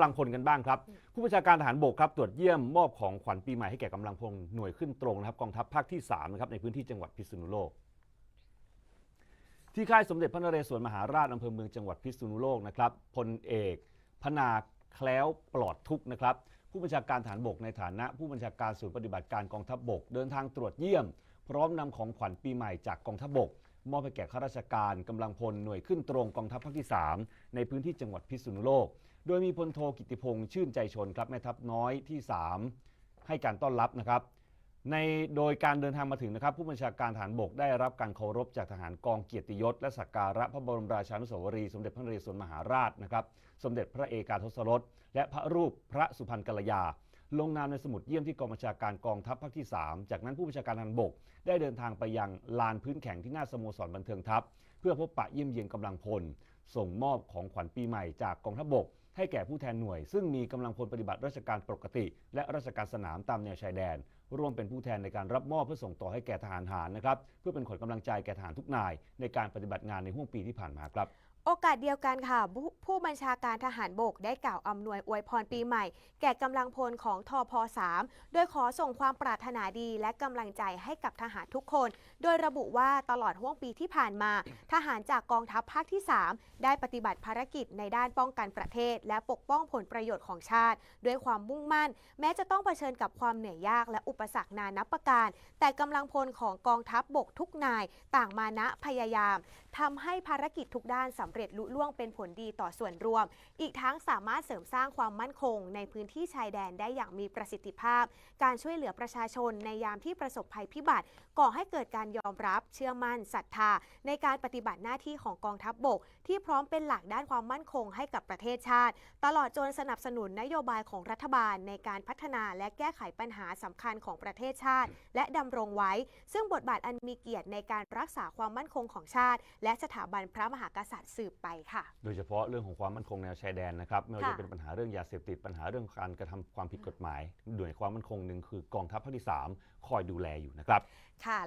กำลังพลกันบ้างครับ ผู้บัญชาการทหารบกครับตรวจเยี่ยมมอบของขวัญปีใหม่ให้แก่กำลังพลหน่วยขึ้นตรงนะครับกองทัพภาคที่3นะครับในพื้นที่จังหวัดพิษณุโลก ที่ค่ายสมเด็จพระนเรศวรมหาราชอำเภอเมืองจังหวัดพิษณุโลกนะครับพลเอกพนาแคล้วปลอดทุกนะครับ ผู้บัญชาการฐานบกในฐานะ ผู้บัญชาการศูนย์ปฏิบัติการกองทัพบก เดินทางตรวจเยี่ยม พร้อมนำของขวัญปีใหม่จากกองทัพบก มอบให้แก่ข้าราชการกำลังพลหน่วยขึ้นตรงกองทัพภาคที่ 3 ในพื้นที่จังหวัดพิษณุโลก โดยมีพลโทกิติพงษ์ชื่นใจชนครับแม่ทัพน้อยที่ 3 ให้การต้อนรับนะครับ ในโดยการเดินทางมาถึงนะครับ ผู้บัญชาการฐานบกได้รับการเคารพจากทหารกองเกียรติยศ และสักการะพระบรมราชานุสาวรีย์สมเด็จพระนเรศวรมหาราชนะครับ สมเด็จพระเอกาทศรสและพระรูปพระสุพรรณกัลยา ลงนามในสมุดเยี่ยมที่กองบัญชาการกองทัพภาคที่ 3 จากนั้นผู้บัญชาการทหารบก ได้เดินทางไปยังลานพื้นแข่งที่หน้าสโมสรบันเทิงทัพ เพื่อพบปะเยี่ยมเยียนกำลังพล ส่งมอบของขวัญปีใหม่จากกองทัพบก ให้แก่ผู้แทนหน่วย ซึ่งมีกำลังพลปฏิบัติราชการปกติ และราชการสนามตามแนวชายแดน ร่วมเป็นผู้แทนในการรับมอบเพื่อส่งต่อให้แก่ทหารหารนะครับเพื่อเป็นขวัญกำลังใจแก่ทหารทุกนาย ในการปฏิบัติงานในห่วงปีที่ผ่านมาครับ โอกาสเดียวกันค่ะ ผู้บัญชาการทหารบกได้กล่าวอำนวยอวยพรปีใหม่ แก่กำลังพลของทอพ3โดยขอส่งความปรารถนาดีและกำลังใจให้กับทหารทุกคน โดยระบุว่าตลอดห่วงปีที่ผ่านมา ทหารจากกองทัพภาคที่ 3 ได้ปฏิบัติภารกิจในด้านป้องกันประเทศ และปกป้องผลประโยชน์ของชาติ ด้วยความมุ่งมั่น แม้จะต้องเผชิญกับความเหนื่อยยากและอุปสรรคนานับประการ แต่กำลังพลของกองทัพบกทุกนาย ต่างมานะพยายามทำให้ภารกิจทุกด้านสำเร็จลุล่วงเป็นผลดีต่อส่วนรวม อีกทั้งสามารถเสริมสร้างความมั่นคง ในพื้นที่ชายแดนได้อย่างมีประสิทธิภาพ การช่วยเหลือประชาชนในยามที่ประสบภัยพิบัติ ก่อให้เกิดการยอมรับ เชื่อมั่นศรัทธา ในการปฏิบัติหน้าที่ของกองทัพบบก ที่พร้อมเป็นหลักด้านความมั่นคงให้กับประเทศชาติ ตลอดจนสนับสนุนนโยบายของรัฐบาล ในการพัฒนาและแก้ไขปัญหาสำคัญของประเทศชาติ และดำรงไว้ ซึ่งบทบาทอันมีเกียรติในการรักษาความมั่นคงของชาติ และสถาบันพระมหากษัตริย์สืบไปค่ะ โดยเฉพาะเรื่องของความมั่นคงแนวชายแดนนะครับไม่ว่าจะค่ะเป็นปัญหาเรื่องยาเสพติดปัญหาเรื่องการกระทำความผิดกฎหมายหน่วยความมั่นคงหนึ่งคือกองทัพภาคที่ 3 คอยดูแลอยู่นะครับค่ะ